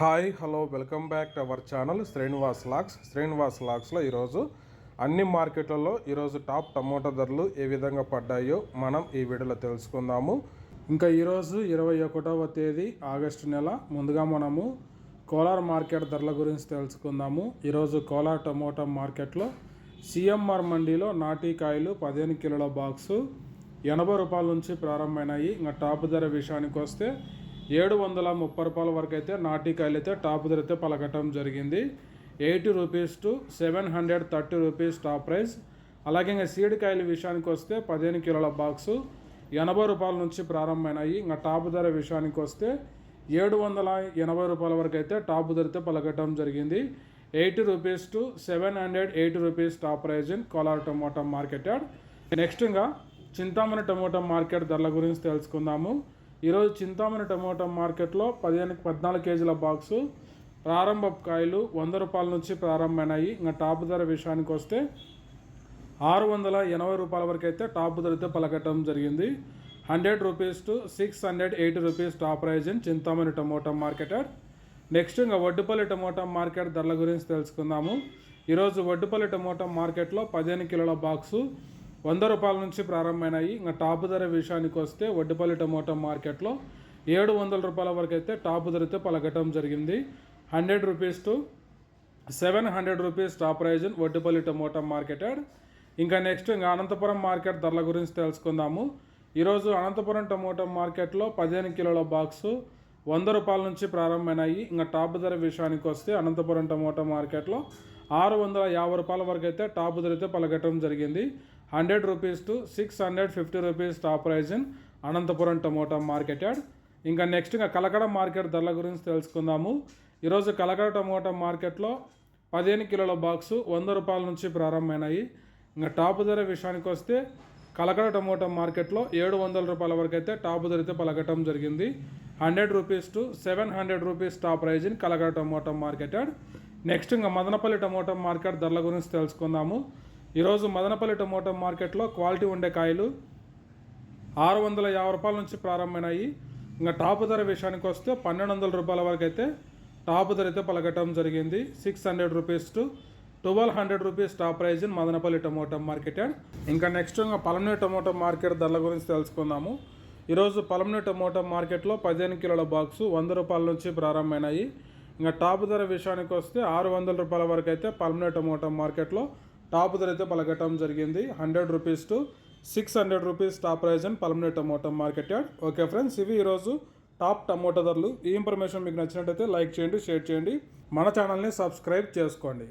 Hi hello welcome back to our channel Srinivas lakhs. Srinivas లాక్స్లో ఈరోజు అన్ని మార్కెట్లలో ఈరోజు టాప్ టమోటా ధరలు ఏ విధంగా పడ్డాయో మనం ఈ వీడియోలో తెలుసుకుందాము. ఇంకా ఈరోజు ఇరవై ఒకటవ తేదీ ఆగస్టు నెల. ముందుగా మనము కోలార్ మార్కెట్ ధరల గురించి తెలుసుకుందాము. ఈరోజు కోలార్ టమోటా మార్కెట్లో సిఎంఆర్ మండీలో నాటికాయలు పదిహేను కిలోల బాక్సు ఎనభై రూపాయల నుంచి ప్రారంభమైనాయి. ఇంకా టాప్ ధర విషయానికి వస్తే ఏడు వందల ముప్పై రూపాయల వరకు అయితే నాటికాయలు అయితే టాప్ ధర అయితే పలకటం జరిగింది. Eighty rupees to seven hundred thirty rupees top price. అలాగే ఇంకా సీడ్ కాయల విషయానికి వస్తే పదిహేను కిలోల బాక్సు ఎనభై రూపాయల నుంచి ప్రారంభమైనాయి. ఇంకా టాప్ ధర విషయానికి వస్తే ఏడు వందల ఎనభై రూపాయల వరకు అయితే టాప్ ధరతో పలకటం జరిగింది. Eighty rupees to seven hundred eighty rupees top price in Kolar tomato market next ఇంకా చింతామణి టమోటా మార్కెట్ ధరల గురించి తెలుసుకుందాము. ఈరోజు చింతామణి టమోటా మార్కెట్లో పదిహేను పద్నాలుగు కేజీల బాక్సు ప్రారంభ కాయలు వంద రూపాయల నుంచి ప్రారంభమైనాయి. ఇంకా టాప్ ధర విషయానికి వస్తే ఆరు వందల ఎనభై రూపాయల వరకు అయితే టాప్ ధరతో పలకటం జరిగింది. Hundred rupees to six hundred eighty rupees top price in Chintamani tomato market next ఇంకా వడ్డుపల్లి టమోటా మార్కెట్ ధరల గురించి తెలుసుకుందాము. ఈరోజు వడ్డుపల్లి టమోటా మార్కెట్లో పదిహేను కిలోల బాక్సు వంద రూపాయల నుంచి ప్రారంభమైనాయి. ఇంకా టాప్ ధర విషయానికి వస్తే వడ్డుపల్లి టమోటా మార్కెట్లో ఏడు వందల రూపాయల వరకు అయితే టాప్ ధరతో పలకటం జరిగింది. Hundred rupees to seven hundred rupees top price Vaddipalli Vaddupalli tomato market ఇంకా నెక్స్ట్ ఇంకా అనంతపురం మార్కెట్ ధరల గురించి తెలుసుకుందాము. ఈరోజు అనంతపురం టమోటా మార్కెట్లో పదిహేను కిలోల బాక్సు వంద రూపాయల నుంచి ప్రారంభమైనాయి. ఇంకా టాప్ ధర విషయానికి వస్తే అనంతపురం టమోటా మార్కెట్లో ఆరు వందల యాభై రూపాయల వరకు అయితే టాప్ ధరతో పలకటం జరిగింది. Hundred rupees to six hundred fifty rupees top price in Anantapuram tomato market and ఇంకా నెక్స్ట్ ఇంకా కలకడ మార్కెట్ ధరల గురించి తెలుసుకుందాము. ఈరోజు కలకడ టమోటా మార్కెట్లో పదిహేను కిలోల బాక్సు వంద రూపాయల నుంచి ప్రారంభమైనాయి. ఇంకా టాప్ ధర విషయానికి వస్తే కలకడ టమోటా మార్కెట్లో ఏడు వందల రూపాయల వరకు అయితే టాప్ ధర అయితే పలకటం జరిగింది. Hundred rupees to seven hundred rupees top price in Kalakada tomato market next ఇంకా మదనపల్లి టమోటా మార్కెట్ ధరల గురించి తెలుసుకుందాము. ఈరోజు మదనపల్లి టమోటా మార్కెట్లో క్వాలిటీ ఉండే కాయలు ఆరు వందల యాభై రూపాయల నుంచి ప్రారంభమైనాయి. ఇంకా టాప్ ధర విషయానికి వస్తే పన్నెండు వందల రూపాయల వరకు అయితే టాప్ ధర అయితే పలకటం జరిగింది. Six hundred rupees to twelve hundred rupees top price in Madanapalle tomato market. And ఇంకా నెక్స్ట్ ఇంకా పలమనే టమోటా మార్కెట్ ధరల గురించి తెలుసుకుందాము. ఈరోజు పలమనే టమోటా మార్కెట్లో పదిహేను కిలోల బాక్సు వంద రూపాయల నుంచి ప్రారంభమైనాయి. ఇంకా టాప్ ధర విషయానికి వస్తే ఆరు వందల రూపాయల వరకు అయితే పలమనే టమోటా మార్కెట్లో టాప్ ధర అయితే పలకటం జరిగింది. Hundred rupees to six hundred rupees top price and Palamaner tomato market yard. Okay friends ఇవి ఈరోజు టాప్ టమోటా ధరలు. ఈ ఇన్ఫర్మేషన్ మీకు నచ్చినట్టయితే లైక్ చేయండి షేర్ చేయండి. మన ఛానల్ని సబ్స్క్రైబ్ చేసుకోండి.